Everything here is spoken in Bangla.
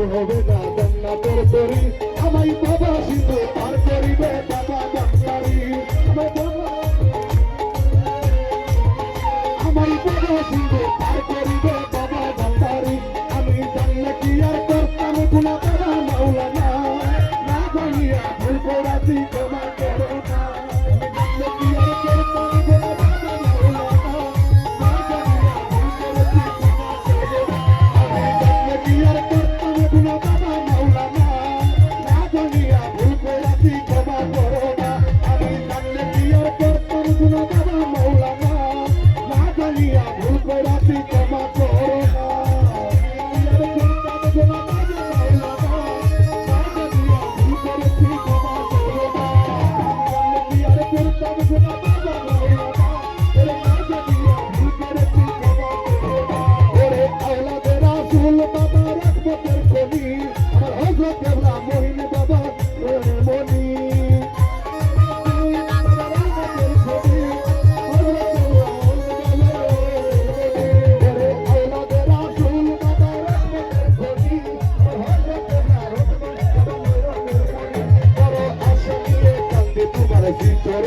পাইতে হবে না জান্নাতের তরি আমায় বাবা সিন্ধু পার করিবে বাবা ডাক্তারি আমায় বাবা আমায় বাবা সিন্ধু পার করিবে বাবা ডাক্তারি আমি জানলে কি আর করতাম গুণা বাবা মাওলানা। না জানিয়া ভুল করাছি মৌলানা